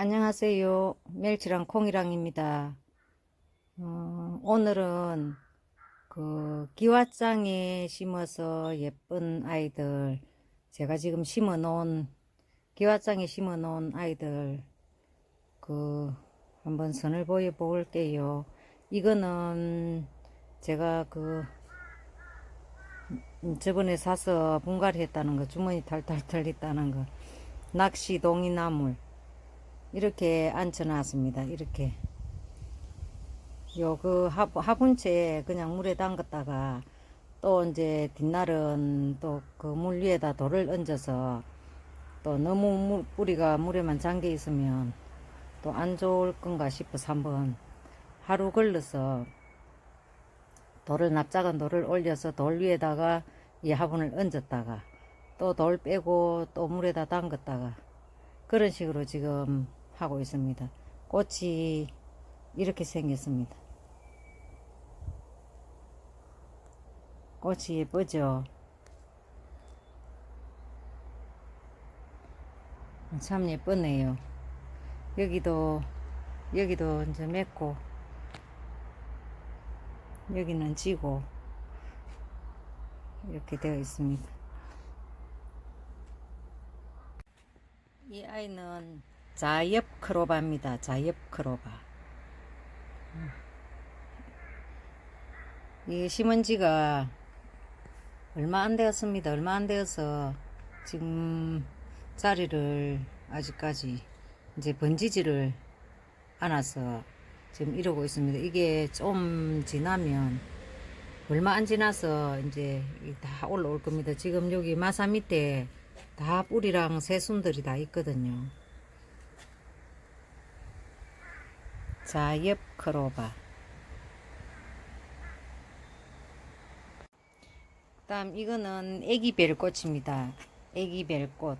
안녕하세요. 멸치랑 콩이랑입니다. 어, 오늘은 그 기와장에 심어서 예쁜 아이들, 제가 지금 심어 놓은, 기와장에 심어 놓은 아이들, 그, 한번 선을 보여 볼게요. 이거는 제가 그, 음, 저번에 사서 분갈이 했다는 거, 주머니 탈탈탈 있다는 거, 낚시 동이나물, 이렇게 앉혀놨습니다. 이렇게. 요 그 화분채 그냥 물에 담갔다가 또 이제 뒷날은 또 그 물 위에다 돌을 얹어서 또 너무 물, 뿌리가 물에만 잠겨 있으면 또 안 좋을 건가 싶어서 한번 하루 걸러서 돌을 납작한 돌을 올려서 돌 위에다가 이 화분을 얹었다가 또 돌 빼고 또 물에다 담갔다가 그런 식으로 지금 하고 있습니다. 꽃이 이렇게 생겼습니다. 꽃이 예쁘죠? 참 예쁘네요. 여기도, 여기도 이제 맺고, 여기는 지고, 이렇게 되어 있습니다. 이 아이는 자엽 크로바입니다. 자엽 크로바. 음. 이 심은 지가 얼마 안 되었습니다. 얼마 안 되어서 지금 자리를 아직까지 이제 번지지를 않아서 지금 이러고 있습니다. 이게 좀 지나면 얼마 안 지나서 이제 다 올라올 겁니다. 지금 여기 마사 밑에 다 뿌리랑 새순들이 다 있거든요. 자엽 크로바. 다음 이거는 애기 벨꽃입니다. 애기 벨꽃.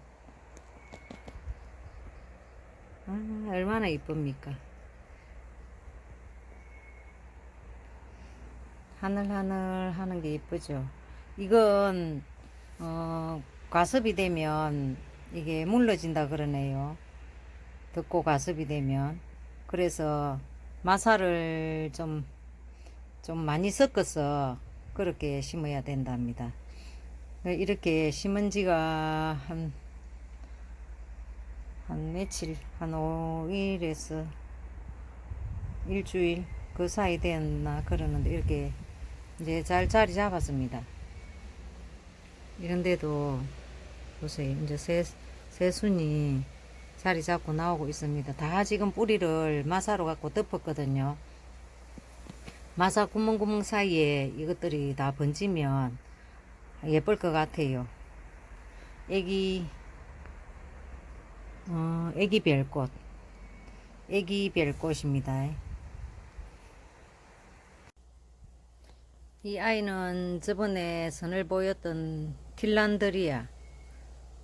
아, 얼마나 이쁩니까? 하늘하늘 하는 게 이쁘죠. 이건 어, 과습이 되면 이게 물러진다 그러네요. 덥고 과습이 되면 그래서 마사를 좀, 좀 많이 섞어서 그렇게 심어야 된답니다. 이렇게 심은 지가 한, 한 며칠, 한 5일에서 일주일 그 사이 됐나 그러는데 이렇게 이제 잘 자리 잡았습니다. 이런데도 보세요. 이제 새, 새순이 자리 잡고 나오고 있습니다. 다 지금 뿌리를 마사로 갖고 덮었거든요. 마사 구멍구멍 사이에 이것들이 다 번지면 예쁠 것 같아요. 애기, 어, 애기 별꽃. 애기 별꽃입니다. 이 아이는 저번에 선을 보였던 틸란드리아.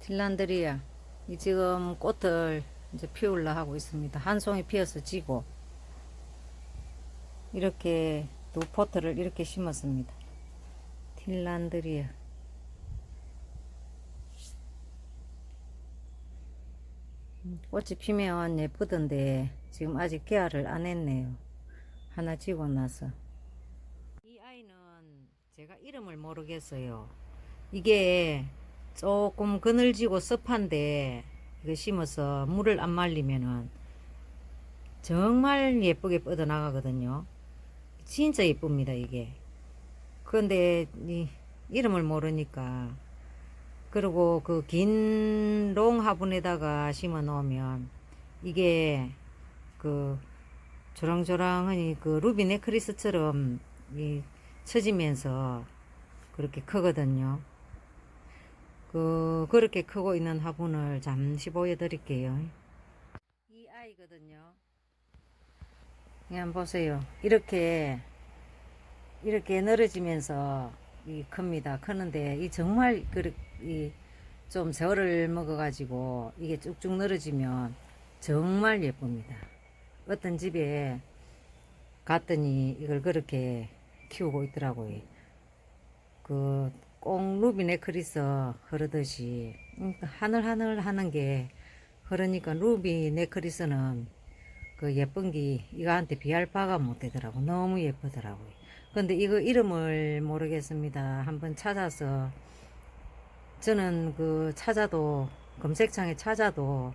틸란드리아. 이 지금 꽃을 이제 피울라 하고 있습니다. 한 송이 피어서 지고 이렇게 두 포트를 이렇게 심었습니다. 틸란드리아 꽃이 피면 예쁘던데 지금 아직 개화를 안 했네요. 하나 지고 나서 이 아이는 제가 이름을 모르겠어요. 이게 조금 그늘지고 습한데 이거 심어서 물을 안 말리면은 정말 예쁘게 뻗어나가거든요. 진짜 예쁩니다, 이게. 그런데 이 이름을 모르니까 그리고 그 긴 롱 화분에다가 심어 놓으면 이게 그 조랑조랑하니 그 루비 네크리스처럼 이 처지면서 그렇게 크거든요. 그 그렇게 크고 있는 화분을 잠시 보여드릴게요. 이 아이거든요. 그냥 보세요. 이렇게 이렇게 늘어지면서 이 큽니다. 크는데 이 정말 그이좀 세월을 먹어가지고 이게 쭉쭉 늘어지면 정말 예쁩니다. 어떤 집에 갔더니 이걸 그렇게 키우고 있더라고요. 그 꼭 루비 네 크리스 흐르듯이 음, 하늘하늘 하는 게 그러니까 루비 네크리스는 그 예쁜 게 이거한테 비할 바가 못 되더라고. 너무 예쁘더라고요. 근데 이거 이름을 모르겠습니다. 한번 찾아서 저는 그 찾아도 검색창에 찾아도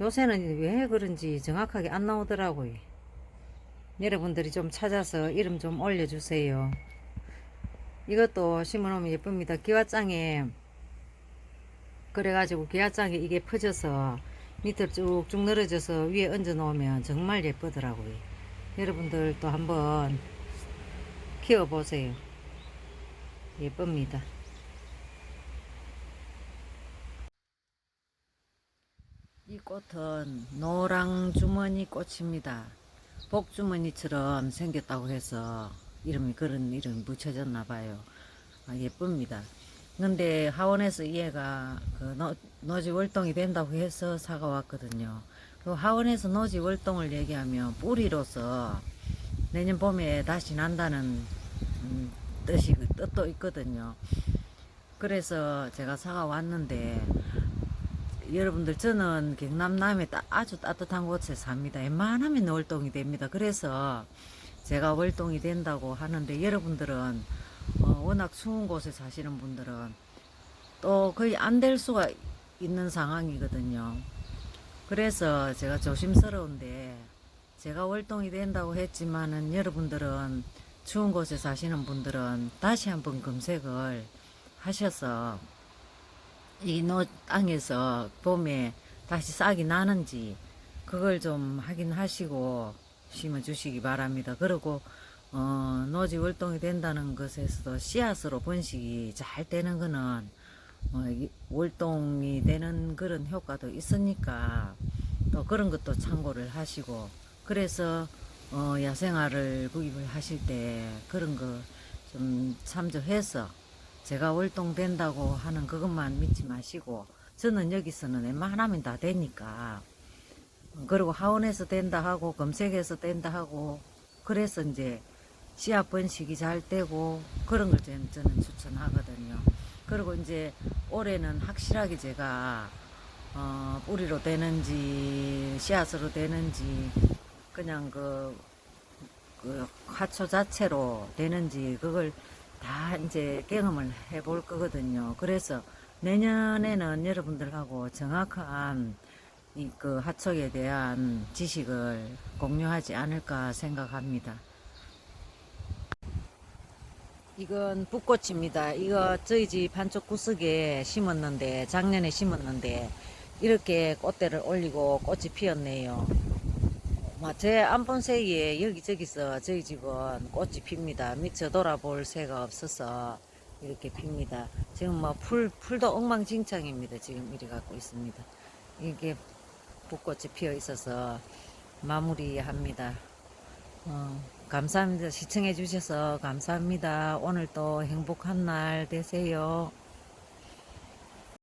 요새는 왜 그런지 정확하게 안 나오더라고요. 여러분들이 좀 찾아서 이름 좀 올려주세요. 이것도 심어놓으면 예쁩니다. 기와장에 그래가지고 기와장에 이게 퍼져서 밑으로 쭉쭉 늘어져서 위에 얹어 놓으면 정말 예쁘더라고요. 여러분들도 한번 키워보세요. 예쁩니다. 이 꽃은 노랑 주머니 꽃입니다. 복주머니처럼 생겼다고 해서 이름이 그런 이름이 붙여졌나 봐요. 아, 예쁩니다. 근데 하원에서 얘가 그 노, 노지 월동이 된다고 해서 사가 왔거든요. 그 하원에서 노지 월동을 얘기하면 뿌리로서 내년 봄에 다시 난다는 음, 뜻이 그 뜻도 있거든요. 그래서 제가 사가 왔는데 여러분들 저는 경남남에 따- 아주 따뜻한 곳에 삽니다. 웬만하면 월동이 됩니다. 그래서 제가 월동이 된다고 하는데 여러분들은 어, 워낙 추운 곳에 사시는 분들은 또 거의 안 될 수가 있는 상황이거든요. 그래서 제가 조심스러운데 제가 월동이 된다고 했지만은 여러분들은 추운 곳에 사시는 분들은 다시 한번 검색을 하셔서 이 노 땅에서 봄에 다시 싹이 나는지 그걸 좀 확인하시고 심어 주시기 바랍니다. 그리고 어, 노지 월동이 된다는 것에서도 씨앗으로 번식이 잘 되는 거는 어, 이 월동이 되는 그런 효과도 있으니까 또 그런 것도 참고를 하시고 그래서 어, 야생화를 구입을 하실 때 그런 거 좀 참조해서 제가 월동된다고 하는 그것만 믿지 마시고 저는 여기서는 웬만하면 다 되니까 그리고 하원에서 된다 하고 검색해서 된다 하고 그래서 이제 씨앗 번식이 잘 되고 그런 걸 저는, 추천하거든요. 그리고 이제 올해는 확실하게 제가 어, 뿌리로 되는지 씨앗으로 되는지 그냥 그, 그 화초 자체로 되는지 그걸 다 이제 경험을 해볼 거거든요. 그래서 내년에는 여러분들하고 정확한 이 그 하척에 대한 지식을 공유하지 않을까 생각합니다. 이건 붓꽃입니다. 이거 저희 집 한쪽 구석에 심었는데 작년에 심었는데 이렇게 꽃대를 올리고 꽃이 피었네요. 마, 제 안본 새에 여기저기서 저희 집은 꽃이 핍니다. 미처 돌아볼 새가 없어서 이렇게 핍니다. 지금 뭐 풀, 풀도 엉망진창입니다. 지금 이리 갖고 있습니다. 이게 붓꽃이 피어 있어서 마무리합니다. 어, 감사합니다. 시청해 주셔서 감사합니다. 오늘도 행복한 날 되세요.